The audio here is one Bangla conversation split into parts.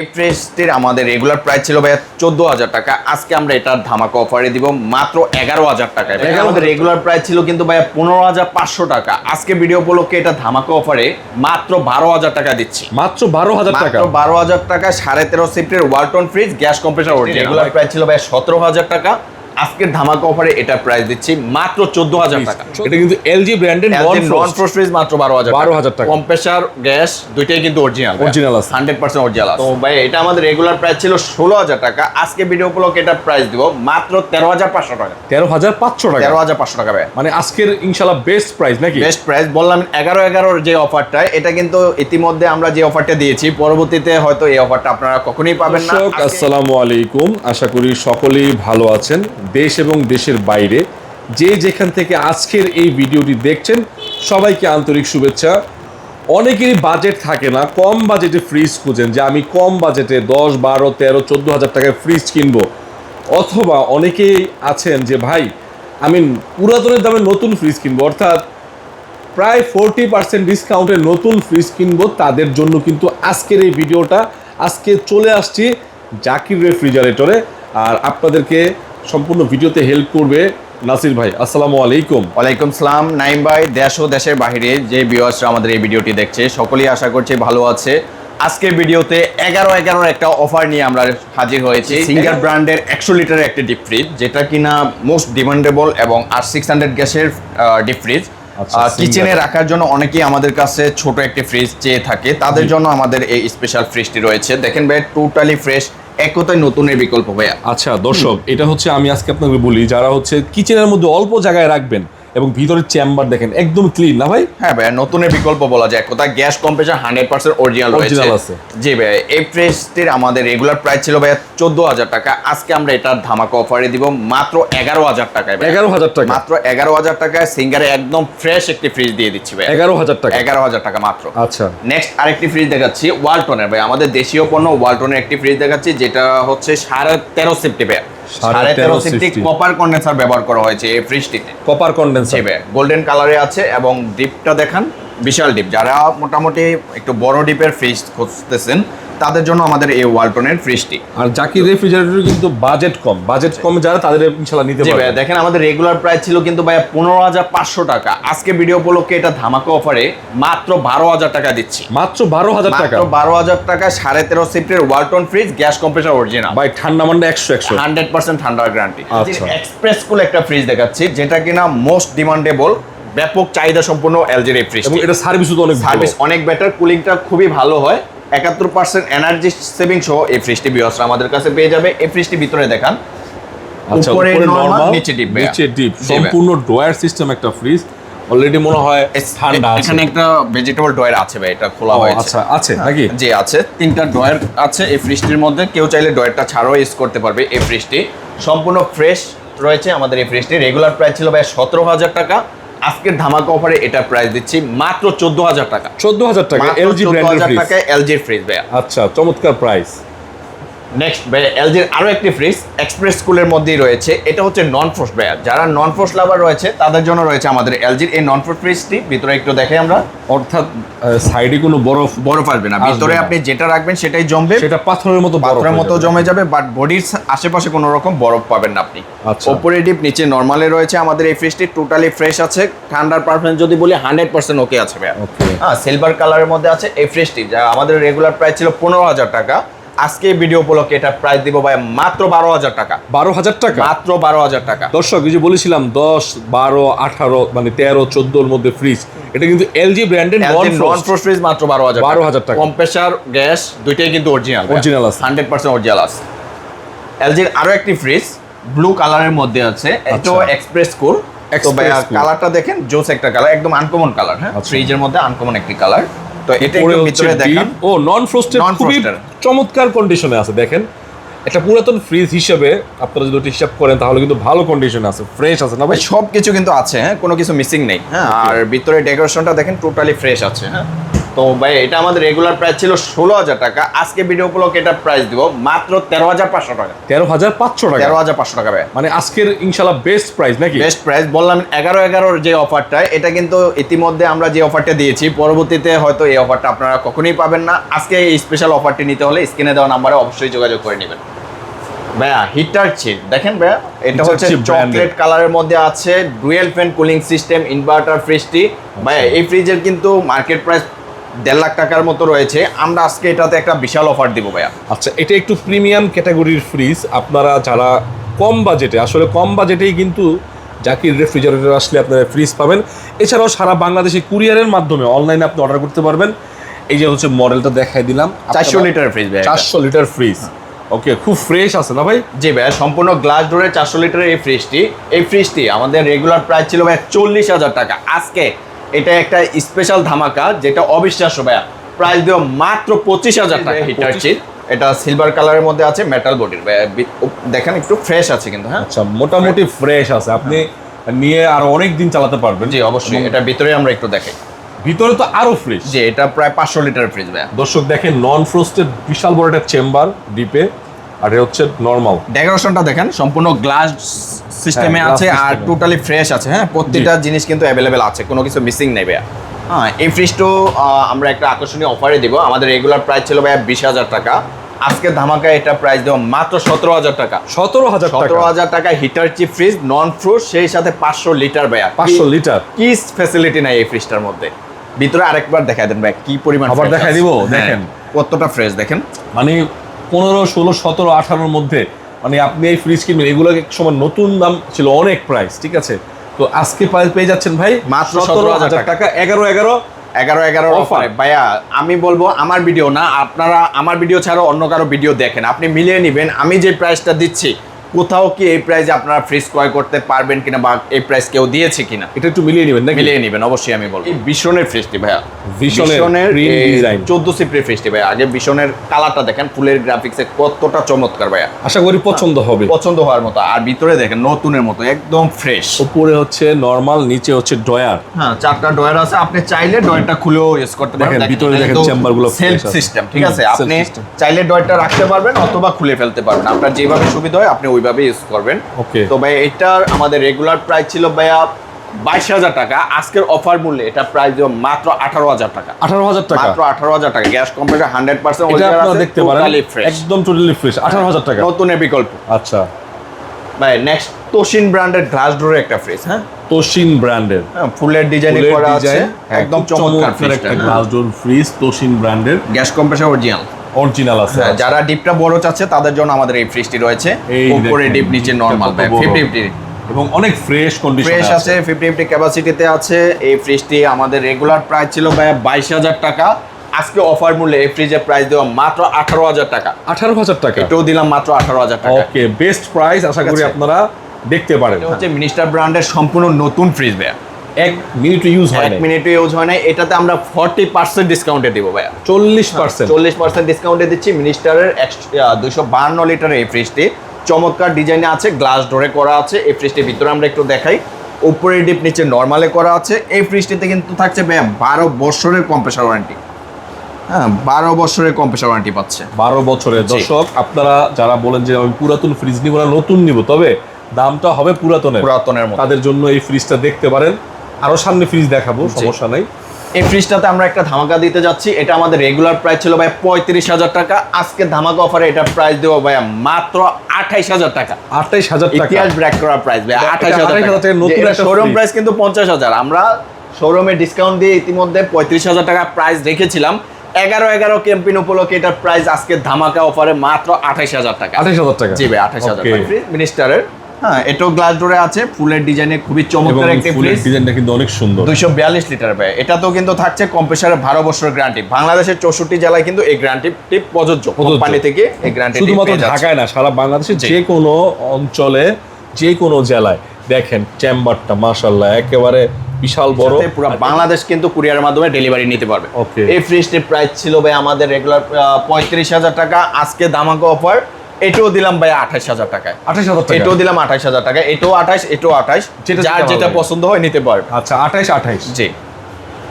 এই প্রেসটির আমাদের রেগুলার প্রাইস ছিল ভাইয়া চোদ্দ হাজার টাকা। আজকে আমরা এটার ধামাকা অফারে দিব মাত্র এগারো হাজার টাকা আমাদের রেগুলার প্রাইস ছিল কিন্তু ভাইয়া পনেরো হাজার পাঁচশো টাকা। আজকে ভিডিও উপলক্ষে এটা ধামাকা অফারে মাত্র বারো হাজার টাকা দিচ্ছি। মাত্র বারো হাজার টাকা? বারো হাজার টাকা সাড়ে তেরো সিফটের Walton fridge gas compressor regular price ছিল ভাইয়া সতেরো হাজার টাকা। আজকের ধামাকা অফারে এটা প্রাইস দিচ্ছি মাত্র চোদ্দ হাজার টাকা। এটা কিন্তু এলজি ব্র্যান্ডের নন ফ্রোস্ট ফ্রিজ মাত্র বারো হাজার 12,000 টাকা। কম্প্রেসার গ্যাস দুইটাই কিন্তু অরিজিনাল Original আছে। হান্ড্রেড পার্সেন্ট অরিজিনাল তো ভাই এটা আমাদের রেগুলার প্রাইস ছিল ষোলো হাজার টাকা। আজকে ভিডিও উপলক্ষে এটা প্রাইস দিব মাত্র তেরো হাজার পাঁচশো টাকা। তেরো হাজার পাঁচশো টাকা। তেরো হাজার পাঁচশো টাকা ভাই মানে আজকের ইনশাল্লাহ বেস্ট প্রাইস নাকি? বেস্ট প্রাইস বললাম এগারো এগারোর যে অফারটা এটা কিন্তু ইতিমধ্যে আমরা যে অফারটা দিয়েছি পরবর্তীতে হয়তো এই অফারটা আপনারা কখনোই পাবেন না। আসসালামু আলাইকুম। আশা করি সকলেই ভালো আছেন। দেশ এবং দেশের বাইরে যে যেখান থেকে আজকের এই ভিডিওটি দেখছেন, সবাইকে আন্তরিক শুভেচ্ছা। অনেকেরই বাজেট থাকে না, কম বাজেটে ফ্রিজ খুঁজেন যে আমি কম বাজেটে দশ, বারো, তেরো, চোদ্দ হাজার টাকায় ফ্রিজ কিনবো। অথবা অনেকেই আছেন যে, ভাই আমি পুরাতনের দামে নতুন ফ্রিজ কিনবো। অর্থাৎ প্রায় ফোরটি পার্সেন্ট ডিসকাউন্টে নতুন ফ্রিজ কিনবো, তাদের জন্য কিন্তু আজকের এই ভিডিওটা। আজকে চলে আসছি জাকির রেফ্রিজারেটরে। আর আপনাদেরকে সম্পূর্ণ ভিডিওতে হেল্প করবে নাসির ভাই। আসসালামু আলাইকুম। ওয়ালাইকুম সালাম। নাইম ভাই দেশ ও দেশের বাইরে যে ভিউয়ার্সরা আমাদের এই ভিডিওটি দেখছে সকলেই আশা করছি ভালো আছে। আজকের ভিডিওতে এগারো এগারোর একটা অফার নিয়ে আমরা হাজির হয়েছি। সিঙ্গার ব্র্যান্ডের একশো লিটারের একটি ডিপ ফ্রিজ যেটা কিনা মোস্ট ডিমান্ডেবল এবং আর সিক্স হান্ড্রেড গ্যাসের ডিপ ফ্রিজ কিচেনে রাখার জন্য অনেকেই আমাদের কাছে ছোট একটি ফ্রিজ চেয়ে থাকে। তাদের জন্য আমাদের এই স্পেশাল ফ্রিজটি রয়েছে। দেখেন ভাই টোটালি ফ্রেশ এক নতুনের বিকল্প, ভাইয়া। আচ্ছা দর্শক, এটা হচ্ছে আমি আজকে আপনাকে বলি, যারা হচ্ছে কিচেনের মধ্যে অল্প জায়গায় রাখবেন এবং ভিতরের চেম্বার দেখেন একদম ক্লিন না ভাই? হ্যাঁ ভাইয়া নতুনের বিকল্প বলা যায়। কোথায় gas compressor hundred percent original Original আছে। জি ভাইয়া এই ফ্রিজটির আমাদের রেগুলার প্রাইস ছিল ভাইয়া চোদ্দ হাজার টাকা। আজকে আমরা এটার ধামাকা অফারে দিব মাত্র এগারো হাজার টাকায়। এগারো হাজার টাকা। মাত্র এগারো হাজার টাকায় সিঙ্গারে একদম ফ্রেশ একটি ফ্রিজ দিয়ে দিচ্ছি ভাই এগারো হাজার টাকা। এগারো হাজার টাকা মাত্র। আচ্ছা। নেক্সট আরেকটি ফ্রিজ দেখাচ্ছি ওয়ালটনের ভাই। আমাদের দেশীয় পণ্য ওয়ালটনের একটি ফ্রিজ দেখাচ্ছি যেটা হচ্ছে সাড়ে তেরো সিফটি ভাই সাড়ে তেরো সিফটি। কপার কন্ডেন্সার ব্যবহার করা হয়েছে এই ফ্রিজটিতে। কপার কন্ডেন্সার গোল্ডেন কালারে আছে এবং ডিপটা দেখান বিশাল ডিপ যারা মোটামুটি একটু বড় ডিপের ফ্রিজ খুঁজতেছেন তাদের জন্য আমাদের এই ওয়ালটনের ফ্রিজটি। আর জাকির রেফ্রিজারেটর কিন্তু বাজেট কম। বাজেট কম যারা তাদের ইনশাল্লাহ নিতে পারবে। দেখেন আমাদের রেগুলার প্রাইস ছিল কিন্তু ভাইয়া পনেরো হাজার পাঁচশো টাকা। আজকে ভিডিও উপলক্ষে এটা ধামাকা অফারে মাত্র বারো হাজার টাকা দিচ্ছি। মাত্র বারো হাজার টাকা? মাত্র বারো হাজার টাকা সাড়ে তেরো সিফটের Walton fridge gas compressor original ভাই ঠান্ডা মান্ডা একশো একশো। হান্ড্রেড পার্সেন্ট ঠান্ডার গ্যারান্টি আচ্ছা। এক্সপ্রেস কুল একটা ফ্রিজ দেখাচ্ছি যেটা কিনা মোস্ট ডিমান্ডেবল ব্যাপক চাহিদা সম্পূর্ণ এলজির এই ফ্রিজ এবং এটা সার্ভিসও তো অনেক ভালো। সার্ভিস অনেক বেটার কুলিংটা খুবই ভালো হয়। একাত্তর পার্সেন্ট এনার্জি সেভিং সহ এই ফ্রিজটি বিয়সরা আমাদের কাছে পেয়ে যাবে। এই ফ্রিজটি ভিতরে দেখান। আচ্ছা উপরে নরমাল নিচে ভাইয়া। নিচে ডিপ সম্পূর্ণ ড্রয়ার সিস্টেম একটা ফ্রিজ অলরেডি মনে হয় ঠান্ডা আছে। এখানে একটা ভেজিটেবল ড্রয়ার আছে ভাই এটা খোলা হয়েছে। আচ্ছা আছে নাকি? জি আছে। তিনটা ড্রয়ার আছে এই ফ্রিজটির মধ্যে। কেউ চাইলে ড্রয়ারটা ছাড়াও ইউজ করতে পারবে এই ফ্রিজটি সম্পূর্ণ ফ্রেশ রয়েছে আমাদের এই ফ্রিজটি রেগুলার প্রাইস ছিল ভাই সতেরো হাজার টাকা। আজকের ধামাকা অফারে এটা প্রাইস দিচ্ছি মাত্র চোদ্দ হাজার টাকা। চোদ্দ হাজার টাকা এলজি ব্র্যান্ডের ফ্রিজ টাকায় এলজি ফ্রিজ ভাইয়া। আচ্ছা চমৎকার প্রাইস নেক্সট ভাই এলজির আরও একটি ফ্রিজ এক্সপ্রেস স্কুলের মধ্যেই রয়েছে। এটা হচ্ছে নন ফ্রোস্ট ভাইয়া। যারা নন ফ্রোস্ট লাভার রয়েছে তাদের জন্য রয়েছে আমাদের এলজির এই নন ফ্রোস্ট ফ্রিজটি ভিতরে একটু দেখে আমরা। অর্থাৎ সাইডে কোনো বরফ বরফ আসবে না। ভিতরে আপনি যেটা রাখবেন সেটাই জমবে। সেটা পাথরের মতো হয়ে মতো জমে যাবে বাট বডির আশেপাশে কোনো রকম বরফ পাবেন না আপনি। আচ্ছা। ওপরে ডিপ নিচে নর্মালে রয়েছে আমাদের এই ফ্রিজটি টোটালি ফ্রেশ আছে। ঠান্ডার পারফরমেন্স যদি বলি হান্ড্রেড পার্সেন্ট ওকে আছে ভাইয়া. হ্যাঁ সিলভার কালারের মধ্যে আছে এই ফ্রিজটি যা আমাদের রেগুলার প্রাইস ছিল পনেরো হাজার টাকা। আজকে ভিডিও উপলক্ষে এটা প্রাইস দিব ভাই মাত্র বারো হাজার টাকা। বারো হাজার টাকা? মাত্র বারো হাজার টাকা। দর্শক যে বলেছিলাম দশ বারো আঠারো মানে তেরো চোদ্দোর মধ্যে ফ্রিজ এটা কিন্তু এলজি ব্র্যান্ডের নন নন ফ্রোস্ট ফ্রিজ মাত্র বারো হাজার 12,000 টাকা। কম্প্রেসার গ্যাস দুইটাই কিন্তু অরিজিনাল অরিজিনাল আছে। হান্ড্রেড পার্সেন্ট অরিজিনাল আছে। এলজির আরও একটি ফ্রিজ ব্লু কালারের মধ্যে আছে। আচ্ছা। Express cool। কালারটা দেখেন জোস একটা কালার একদম আনকমন কালার হ্যাঁ? আচ্ছা। ফ্রিজের মধ্যে আনকমন একটি কালার তো এটা একটু ভিতরে দেখান। ও নন ফ্রোস্টেড খুবই চমৎকার কন্ডিশনে আছে দেখেন। একটা পুরাতন ফ্রিজ হিসেবে আপনারা যদি ওটা হিসাব করেন তাহলে কিন্তু ভালো কন্ডিশনে আছে ফ্রেশ আছে না ভাই? সব কিছু কিন্তু আছে হ্যাঁ কোনো কিছু মিসিং নেই হ্যাঁ আর ভিতরে ডেকোরেশনটা দেখেন টোটালি ফ্রেশ আছে হ্যাঁ। তো ভাই এটা আমাদের রেগুলার প্রাইস ছিল ষোলো হাজার টাকা। আজকে ভিডিও উপলক্ষে এটা প্রাইস দিব মাত্র তেরো হাজার পাঁচশো টাকা। তেরো হাজার পাঁচশো টাকা? তেরো হাজার পাঁচশো টাকা ভাই। মানে আজকের ইনশাল্লাহ বেস্ট প্রাইস নাকি? বেস্ট প্রাইস বললাম এগারো এগারোর যে অফারটা এটা কিন্তু ইতিমধ্যে আমরা যে অফারটা দিয়েছি পরবর্তীতে হয়তো এই অফারটা আপনারা কখনোই পাবেন না। আজকে এই স্পেশাল অফারটি নিতে হলে স্ক্রিনে দেওয়া নাম্বারে অবশ্যই যোগাযোগ করে নেবেন। ভাইয়া হিটার চিপ দেখেন ভাইয়া এটা হচ্ছে চকলেট কালারের মধ্যে আছে dual fan cooling system inverter ফ্রিজটি ভাইয়া এই ফ্রিজের কিন্তু মার্কেট প্রাইস দেড় লাখ টাকার মতো রয়েছে। আমরা আজকে এটাতে একটা বিশাল অফার দিব ভাইয়া। আচ্ছা এটা একটু প্রিমিয়াম ক্যাটাগরির ফ্রিজ আপনারা যারা কম বাজেটে আসলে কম বাজেটেই কিন্তু জাকির রেফ্রিজারেটর আসলে আপনারা ফ্রিজ পাবেন। এছাড়াও সারা বাংলাদেশে কুরিয়ারের মাধ্যমে অনলাইনে আপনি অর্ডার করতে পারবেন। এই যে হচ্ছে মডেলটা দেখাই দিলাম। চারশো লিটার ফ্রিজ চারশো লিটার ফ্রিজ ওকে খুব ফ্রেশ আছে না ভাই? জি ভাইয়া সম্পূর্ণ গ্লাস ডোরের চারশো লিটারের এই ফ্রিজটি এই ফ্রিজটি আমাদের রেগুলার প্রাইস ছিল ভাইয়া চল্লিশ হাজার টাকা। আজকে এটা একটা স্পেশাল ধামাকা যেটা অবিশ্বাস্য ভাইয়া। প্রাইস দেওয়া মাত্র পঁচিশ হাজার টাকা। হিটার চিট এটা সিলভার কালারের মধ্যে আছে মেটাল বডির দেখেন একটু ফ্রেশ আছে কিন্তু হ্যাঁ? আচ্ছা মোটামুটি ফ্রেশ আছে। আপনি নিয়ে আরও অনেক দিন চালাতে পারবেন। জি অবশ্যই। এটা ভিতরে আমরা একটু দেখাই। ভিতরে তো আরও ফ্রেশ যে এটা প্রায় পাঁচশো লিটার ফ্রিজ ভাইয়া। দর্শক দেখেন নন ফ্রোস্টেড বিশাল বড় একটা চেম্বার ডিপে আর হচ্ছে নর্মাল ডেকোরেশনটা দেখেন সম্পূর্ণ গ্লাস সিস্টেমে হ্যাঁ, আছে আর টোটালি ফ্রেশ আছে হ্যাঁ? প্রত্যেকটা জিনিস কিন্তু অ্যাভেলেবেল আছে কোনো কিছু মিসিং নেই ভাইয়া। হ্যাঁ এই ফ্রিজটাও আমরা একটা আকর্ষণীয় অফারে দিব। আমাদের রেগুলার প্রাইস ছিল ভাইয়া বিশ হাজার টাকা। আজকে ধামাকা এটা প্রাইস দেবো মাত্র সতেরো হাজার টাকা। সতেরো হাজার টাকা। সতেরো হাজার টাকা heater chip fridge non fruit সেই সাথে পাঁচশো লিটার ভাইয়া। পাঁচশো লিটার কি ফ্যাসিলিটি নাই এই ফ্রিজটার মধ্যে? ভিতরে আরেকবার দেখাই দেন ভাই কি পরিমাণ আবার আছে। দিব? হ্যাঁ, দেখেন। কতটা ফ্রেশ দেখেন। মানে পনেরো ষোলো সতেরো আঠারোর মধ্যে মানে আপনি এই ফ্রিজ কিনবেন এগুলো এক সময় নতুন দাম ছিল অনেক প্রাইস ঠিক আছে? তো আজকে প্রাইস পেয়ে যাচ্ছেন ভাই মাত্র সতেরো হাজার টাকা। এগারো এগারো এগারো এগারো অফার ভাইয়া আমি বলব আমার ভিডিও না আপনারা আমার ভিডিও ছাড়াও অন্য কারও ভিডিও দেখেন। আপনি মিলিয়ে নেবেন আমি যে প্রাইসটা দিচ্ছি কোথাও কি এই প্রাইসে আপনারা ফ্রিজ ক্রয় করতে পারবেন কিনা বা এই প্রাইস কেউ দিয়েছে কিনা? এটা একটু মিলিয়ে নেবেন মিলিয়ে নেবেন অবশ্যই আমি বলব। ভীষণের ফ্রিজটি ভাইয়া। ভীষণের চোদ্দ সিপ্রি ফ্রিজটি ভাইয়া। আগে ভীষণের কালারটা দেখেন ফুলের গ্রাফিক্সে কতটা চমৎকার ভাইয়া। আশা করি পছন্দ হবে। পছন্দ হওয়ার মতো। আর ভিতরে দেখেন নতুনের মতো একদম ফ্রেশ উপরে হচ্ছে নর্মাল নিচে হচ্ছে ডয়ার হ্যাঁ চারটা ডয়ার আছে। আপনি চাইলে ডয়ারটা খুলেও ইউজ করতে পারবেন দেখেন, ভিতরে দেখেন chamber গুলো সেলফ সিস্টেম ঠিক আছে? আপনি চাইলে ডয়ারটা রাখতে পারবেন অথবা খুলে ফেলতে পারবেন। আপনার যেভাবে সুবিধা হয় আপনি ওইভাবে ইউজ করবেন। Okay. তো ভাই এটার আমাদের রেগুলার প্রাইস ছিল ভাইয়া বাইশ হাজার টাকা। আজকের অফার মূল্যে এটা প্রাইস মাত্র আঠারো হাজার টাকা। আঠারো হাজার টাকা? মাত্র আঠারো হাজার টাকা। গ্যাস কম্প্রেসার হান্ড্রেড পার্সেন্ট দেখতে পারেন। একদম টোটালি ফ্রেশ আঠারো হাজার টাকা। নতুনের বিকল্প। আচ্ছা। ভাই নেক্সট তোশিন ব্র্যান্ডের গ্লাস ডোরের একটা ফ্রিজ হ্যাঁ? তোশিন ব্র্যান্ডের হ্যাঁ, ফুলের ডিজাইনে করা আছে। একদম চমৎকার একটা গ্লাস ডোর ফ্রিজ তোশিন ব্র্যান্ডের গ্যাস কম্প্রেসার অরিজিনাল অরিজিনাল আছে। হ্যাঁ, যারা ডিপটা বড় চাচ্ছে তাদের জন্য আমাদের এই ফ্রিজটি রয়েছে। উপরে ডিপ নিচে নরমাল ফিফটি ফিফটি এবং অনেক ফ্রেশ কন্ডিশন ফ্রেশ আছে। ফিফটি ফিফটি ক্যাপাসিটিতে আছে। এই ফ্রিজটি আমাদের রেগুলার প্রাইস ছিল ভাই বাইশ হাজার টাকা। আজকে অফার মূল্যে এই ফ্রিজের প্রাইস দেওয়া মাত্র আঠারো হাজার টাকা। আঠারো হাজার টাকা? এটাও দিলাম মাত্র আঠারো হাজার টাকা। ওকে বেস্ট প্রাইস আশা করি আপনারা দেখতে পারেন। হচ্ছে মিনিস্টার ব্র্যান্ডের সম্পূর্ণ নতুন ফ্রিজ ভাইয়া। এক মিনিট ইউজ হয় এক মিনিটে ইউজ হয় না এটাতে আমরা ফর্টি পার্সেন্ট ডিসকাউন্টে দিব ভাইয়া। চল্লিশ পার্সেন্ট চল্লিশ পার্সেন্ট ডিসকাউন্টে দিচ্ছি মিনিস্টারের দুশো বাহান্ন লিটারের এই ফ্রিজটি চমৎকার ডিজাইনে আছে গ্লাস ডোরে করা আছে। এই ফ্রিজটির ভিতরে আমরা একটু দেখাই। উপরে ডিপ নিচে নর্মালে করা আছে। এই ফ্রিজটিতে কিন্তু থাকছে ভাইয়া বারো বছরের কম্প্রেসার ওয়ারেন্টি হ্যাঁ বারো বছরের কম্প্রেসার ওয়ারেন্টি পাচ্ছে। বারো বছরের। দর্শক আপনারা যারা বলেন যে আমি পুরাতন ফ্রিজ নিব না নতুন নিব তবে দামটা হবে পুরাতনের। পুরাতনের তাদের জন্য এই ফ্রিজটা দেখতে পারেন। আরও সামনে ফ্রিজ দেখাবো সমস্যা নাই। এই ফ্রিজটাতে আমরা একটা ধামাকা দিতে যাচ্ছি। এটা আমাদের রেগুলার প্রাইস ছিল ভাই পঁয়ত্রিশ হাজার টাকা। আজকে ধামাকা অফারে এটা প্রাইস দেবো ভাইয়া মাত্র আঠাইশ হাজার টাকা। আঠাইশ হাজার টাকা। ইতিহাস ব্রেক করা প্রাইস ভাই আঠাইশ হাজার 28,000 টাকা। নতুন একটা শোরুম প্রাইস কিন্তু পঞ্চাশ হাজার। আমরা শোরুমে ডিসকাউন্ট দিয়ে ইতিমধ্যে পঁয়ত্রিশ হাজার টাকা প্রাইস রেখেছিলাম এগারো এগারো ক্যাম্পিন উপলক্ষে এটার প্রাইস আজকে ধামাকা অফারে মাত্র আঠাইশ হাজার টাকা। আঠাইশ হাজার টাকা। জি ভাই আঠাইশ হাজার. টাকা। মিনিস্টারের হ্যাঁ এটাও গ্লাস ডোরে আছে ফুলের ডিজাইনে খুবই চমৎকার একটি ফুলের ডিজাইনটা কিন্তু অনেক সুন্দর। দুইশো বিয়াল্লিশ লিটার ভাই এটাতেও কিন্তু থাকছে কম্প্রেসারের বারো বছরের গ্যারান্টি বাংলাদেশের চৌষট্টি জেলায় কিন্তু এই গ্যারান্টিটি প্রযোজ্য। কোম্পানি থেকে এই গ্যারান্টি শুধুমাত্র ঢাকায় না সারা বাংলাদেশের যে কোনো অঞ্চলে যে কোনো জেলায়। দেখেন চেম্বারটা মাশাল্লাহ একেবারে বিশাল বড়। পুরো বাংলাদেশ কিন্তু কুরিয়ারের মাধ্যমে ডেলিভারি নিতে পারবে. এই ফ্রিজটির প্রাইস ছিল ভাই আমাদের রেগুলার পঁয়ত্রিশ হাজার টাকা। আজকে দামাকা অফার এটাও দিলাম ভাই আঠাশ হাজার টাকায়। আঠাশ হাজার টাকা এটাও দিলাম আঠাশ হাজার টাকা এটাও আঠাশ এটাও আঠাশ। যেটা যেটা। পছন্দ হয় নিতে পারবে। আচ্ছা আঠাশ আঠাইশ জি।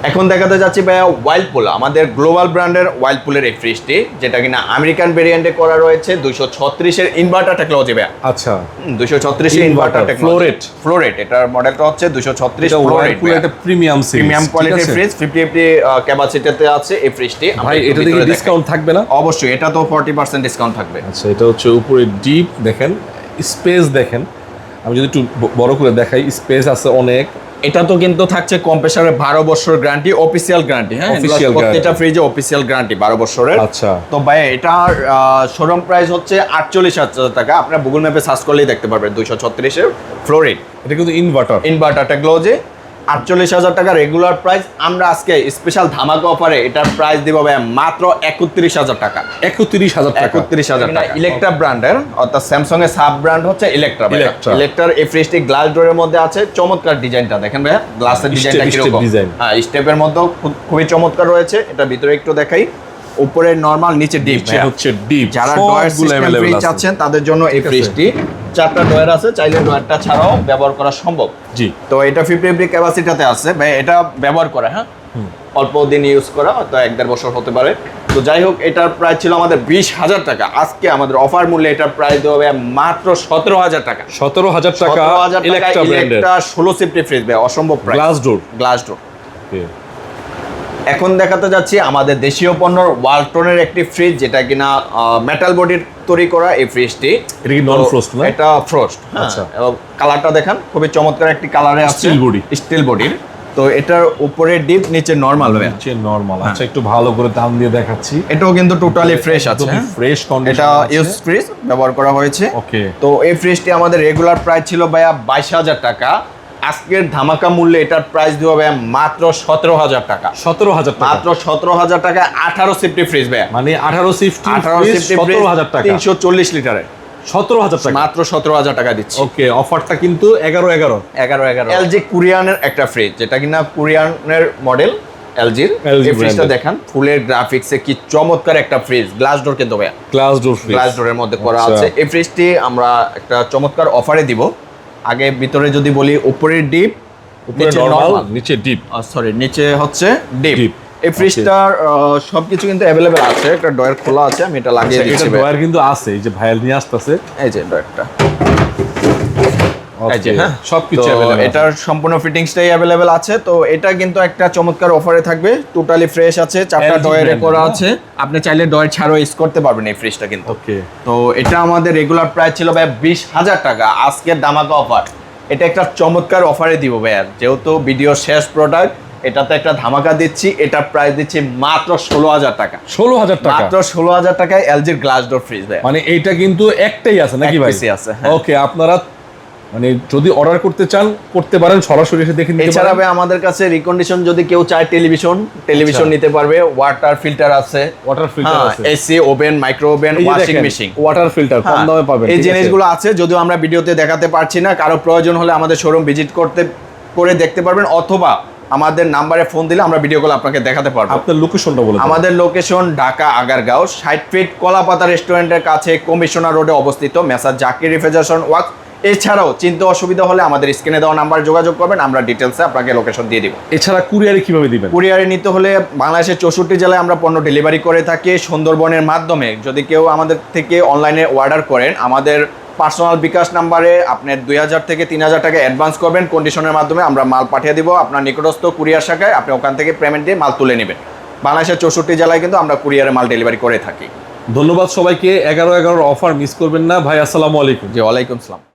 এখন দেখাতে যাচ্ছি ভাইয়া ওয়াইল্ডপুল আমাদের গ্লোবাল ব্র্যান্ডের ওয়াইল্ডপুলের এই ফ্রিজটি যেটা কিনা আমেরিকান ভেরিয়েন্টে করা রয়েছে দুইশো ছত্রিশের ইনভার্টার টেকনোলজি ভাইয়া। আচ্ছা। দুশো ছত্রিশের ইনভার্টার ফ্লোরেট ফ্লোরেট এটার মডেলটা হচ্ছে দুশো ছত্রিশ ফ্লোরেট একটা প্রিমিয়াম প্রিমিয়াম কোয়ালিটির ফ্রিজ ফিফটি ফিফটি ক্যাপাসিটিতে আছে এই ফ্রিজটি ভাই এটা থেকে ডিসকাউন্ট থাকবে না? অবশ্যই এটা তো ফর্টি পার্সেন্ট ডিসকাউন্ট থাকবে। আচ্ছা এটা হচ্ছে উপরে ডিপ দেখেন স্পেস দেখেন। আমি যদি একটু বড় করে দেখাই স্পেস আছে অনেক। এটা তো কিন্তু থাকছে কম্প্রেসারের বারো বছর গ্যারান্টি অফিসিয়াল গ্যারান্টি হ্যাঁ? প্রত্যেকটা ফ্রিজে অফিসিয়াল গ্যারান্টি বারো বছরের। আচ্ছা। তো ভাই এটার শোরুম প্রাইস হচ্ছে আটচল্লিশ হাজার টাকা। আপনার গুগল ম্যাপে সার্চ করলেই দেখতে পারবেন দুইশো ছত্রিশের ফ্লোরিড এটা কিন্তু ইনভার্টার ইনভার্টার টেকনোলজি আটচল্লিশ হাজার টাকা রেগুলার প্রাইস আমরা আজকে স্পেশাল ধামাকা অফারে এটার প্রাইস দিব ভাই মাত্র একত্রিশ হাজার টাকা। একত্রিশ হাজার টাকা। একত্রিশ হাজার টাকা। ইলেকট্রা ব্র্যান্ডের অর্থাৎ স্যামসং এর সাব ব্র্যান্ড হচ্ছে ইলেকট্রা। ইলেকট্রার এই ফ্রিজটি গ্লাস ডোরের মধ্যে আছে চমৎকার ডিজাইনটা দেখেন ভাইয়া গ্লাসের ডিজাইনটা কীরকম? হ্যাঁ স্টেপের মধ্যেও খুব- খুবই চমৎকার রয়েছে। এটা ভিতরে একটু দেখাই। উপরে নর্মাল নিচে ডিপ হচ্ছে ডিপ যারা ডয়ার সিস্টেম ফ্রিজ চাচ্ছেন তাদের জন্য এই ফ্রিজটি চারটা ডয়ার আছে চাইলে ডয়ারটা ছাড়াও ব্যবহার করা সম্ভব। জি। তো এটা ফিফটি এমবি ক্যাপাসিটিতে আছে। ভাই এটা ব্যবহার করা হ্যাঁ? অল্প দিন ইউজ করা হয়তো এক দেড় বছর হতে পারে। তো যাই হোক এটার প্রাইস ছিল আমাদের বিশ হাজার টাকা। আজকে আমাদের অফার মূল্যে এটার প্রাইস দেওয়া হবে মাত্র সতেরো হাজার টাকা। সতেরো হাজার টাকা ষোলো সিফটি ফ্রিজ ভাই অসম্ভব price glass door glass door এখন দেখাতে যাচ্ছি আমাদের দেশীয় পণ্যর ওয়ালটনের একটি ফ্রিজ যেটা কিনা মেটাল বডির তৈরি করা এই ফ্রিজটি এটা কি নন ফ্রস্ট না? এটা ফ্রস্ট আচ্ছা। এবং কালারটা দেখান খুবই চমৎকার একটি কালারে আছে। Steel body। স্টিল বডির তো এটার উপরে ডিপ নিচে নরমাল হবে হচ্ছে নরমাল হ্যাঁ। আচ্ছা একটু ভালো করে দাম দিয়ে দেখাচ্ছি। এটাও কিন্তু টোটালি ফ্রেশ আছে হ্যাঁ? ফ্রেশ কন্ডিশন এটা ইউজ ফ্রিজ ব্যবহার করা হয়েছে। ওকে তো এই ফ্রিজটি আমাদের রেগুলার প্রাইস ছিল ভাইয়া বাইশ হাজার টাকা। আজকের ধামাকা মূল্যে এটার প্রাইস দিব ভাইয়া মাত্র সতেরো হাজার টাকা। সতেরো হাজার মাত্র সতেরো হাজার টাকা আঠারো সিফটি ফ্রিজ ভাইয়া। মানে আঠারো সিফটি আঠারো সিফটি সতেরো হাজার টাকা। তিনশো চল্লিশ লিটারের সতেরো হাজার টাকা। মাত্র সতেরো হাজার টাকা দিচ্ছি। ওকে অফারটা কিন্তু এগারো এগারো। এগারো এগারো। এলজি কুরিয়ানের একটা ফ্রিজ যেটা কিনা কুরিয়ানের মডেল এলজির। এই ফ্রিজটা। দেখান ফুলের গ্রাফিক্সে কি চমৎকার একটা ফ্রিজ গ্লাস ডোর কিন্তু ভাইয়া। গ্লাস ডোর গ্লাস ডোরের মধ্যে করা আচ্ছা। আছে। এই ফ্রিজটি আমরা একটা চমৎকার অফারে দিব। আগে ভিতরে যদি বলি উপরের ডিপ উপরে নিচে নরমাল। নিচে ডিপ সরি নিচে হচ্ছে ডিপ এই ফ্রিজটার সবকিছু কিন্তু অ্যাভেলেবেল আছে একটা ডয়ার খোলা আছে আমি এটা লাগিয়ে দিচ্ছি ডয়ার কিন্তু আছে এই যে ভাইয়াল নিয়ে আসতেছে। এই যে ডয়ারটা এই যে Okay, হ্যাঁ সবকিছু তো এটার সম্পূর্ণ ফিটিংসটাই অ্যাভেলেবেল আছে। তো এটা কিন্তু একটা চমৎকার অফারে থাকবে। টোটালি ফ্রেশ আছে চারটা ডয়ারে করা আছে। আপনি চাইলে ডয়ার ছাড়াও ইউজ করতে পারবেন এই ফ্রিজটা কিন্তু। তো এটা আমাদের রেগুলার প্রাইস ছিল ভাই বিশ হাজার টাকা। আজকের দামাকা অফার এটা একটা চমৎকার অফারে দিব ভাইয়া। যেহেতু ভিডিও শেষ প্রোডাক্ট এটাতে একটা ধামাকা দিচ্ছি। এটার প্রাইস দিচ্ছি মাত্র ষোলো হাজার টাকা। ষোলো হাজার টাকা? মাত্র ষোলো হাজার টাকায় এলজির গ্লাস ডোর ফ্রিজ ভাই মানে এইটা কিন্তু একটাই আছে নাকি ভাই? আছে, হ্যাঁ। ওকে আপনারা মানে যদি অর্ডার করতে চান করতে পারেন সরাসরি এসে দেখে নিতে এছাড়া আমাদের কাছে রিকন্ডিশন যদি কেউ চায় টেলিভিশন টেলিভিশন আচ্ছা। নিতে পারবে। ওয়াটার ফিল্টার আছে। ওয়াটার ফিল্টার আছে। AC oven micro oven washing machine water filter কম দামে পাবেন এই জিনিসগুলো আছে যদিও আমরা ভিডিওতে দেখাতে পারছি না কারও প্রয়োজন হলে আমাদের শোরুম ভিজিট করতে করে দেখতে পারবেন অথবা আমাদের নাম্বারে ফোন দিলে আমরা ভিডিও কল আপনাকে দেখাতে পারব। আপনার লোকেশনটা বলুন আমাদের লোকেশন ঢাকা আগারগাঁও ষাট ফিট কলাপাতা রেস্টুরেন্টের কাছে কমিশনার রোডে অবস্থিত মেসার জাকির রিফ্রিজারেশন ওয়ার্ক এছাড়াও চিন্তা অসুবিধা হলে আমাদের স্ক্রিনে দেওয়া নাম্বার যোগাযোগ করবেন আমরা ডিটেলসে আপনাকে লোকেশন দিয়ে দিব। এছাড়া কুরিয়ারে কীভাবে দিবেন? কুরিয়ারে নিতে হলে বাংলাদেশের চৌষট্টি জেলায় আমরা পণ্য ডেলিভারি করে থাকি সুন্দরবনের মাধ্যমে। যদি কেউ আমাদের থেকে অনলাইনে অর্ডার করেন আমাদের পার্সোনাল বিকাশ নাম্বারে আপনি দুই হাজার থেকে তিন হাজার টাকা অ্যাডভান্স করবেন কন্ডিশনের মাধ্যমে আমরা মাল পাঠিয়ে দিব। আপনার নিকটস্থ কুরিয়ার শাখায় আপনি ওখান থেকে পেমেন্ট দিয়ে মাল তুলে নেবেন। বাংলাদেশের চৌষট্টি জেলায় কিন্তু আমরা কুরিয়ারে মাল ডেলিভারি করে থাকি। ধন্যবাদ সবাইকে। এগারো এগারোর অফার মিস করবেন না। ভাই আসসালামু আলাইকুম। জি ওয়ালাইকুম আসসালাম।